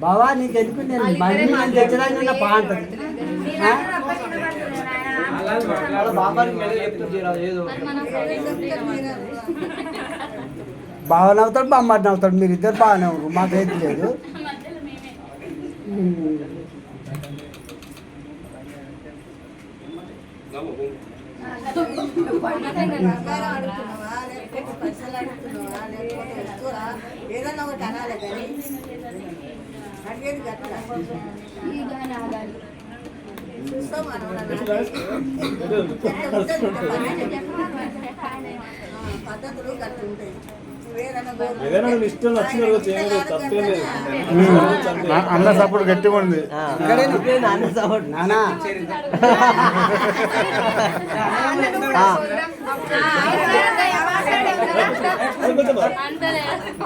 బావా నీకు ఎందుకు నేను మళ్ళీ నేను తెచ్చడానికి బాగుంటుంది బాగా నవ్వుతాడు బామ్మాడి నవ్వుతాడు. మీరు ఇద్దరు బాగానే ఉన్నారు. మాకైతే లేదు. ఏదన్నా ఒకటి అనాలి కానీ పద్ధతులు ఉంటాయి. అన్న సపోర్ట్ గట్టిగా ఉంది నాన్న సపోర్ట్ నానా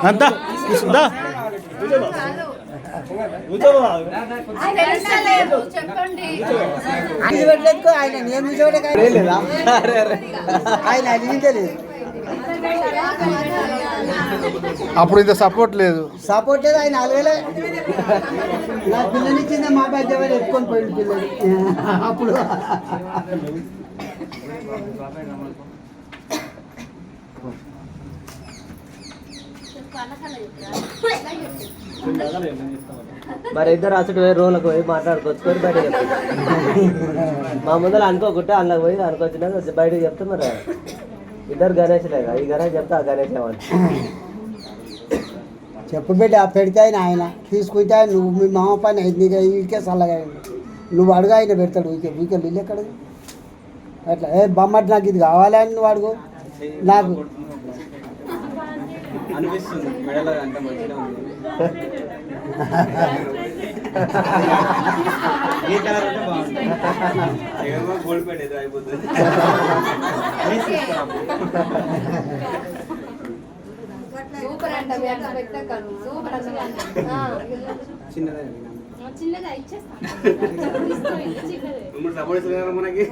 అంతా దా పెట్టలేదు ఆయన నేను చూడక ఆయన అడిగించలేదు అప్పుడు ఇంత సపోర్ట్ లేదు. సపోర్ట్ లేదు ఆయన అలాగే నా పిల్లనిచ్చింది మా పెద్ద వాళ్ళు ఎత్తుకొని పోయింది పిల్లలు అప్పుడు. మరి ఇద్దరు అసలు పోయి రూమ్లకు పోయి మాట్లాడుకోవచ్చు బయట మా ముందర అనుకోకుంటే అందులోకి పోయి అనుకొచ్చినాక బయటకు చెప్తే మరి ఇద్దరు గణేష్లే ఈ గణేష్ చెప్తే ఆ గణేష్ ఏమని చెప్పు బిడ్డ పెడితే ఆయన ఆయన తీసుకుంటే ఆయన నువ్వు మీ మామ పైన అయింది నీకు చల్లగా నువ్వు అడుగు ఆయన పెడతాడు ఊకే ఊకే నీళ్ళు ఎక్కడ అట్లా ఏ బొమ్మటి నాకు ఇది కావాలి అని నువ్వు అడుగు. నాకు అనిపిస్తుంది. మెడలో అంత మంచిగా ఉంది. ఈ కలర్ అంటే బాగుంటుంది. ఏమో గోల్డ్ ప్యాడ్ ఏదో అయిపోతుంది. సూపర్ అంట సూపర్ చిన్నదే. చిన్నగా ఇచ్చేస్తాను మనకి?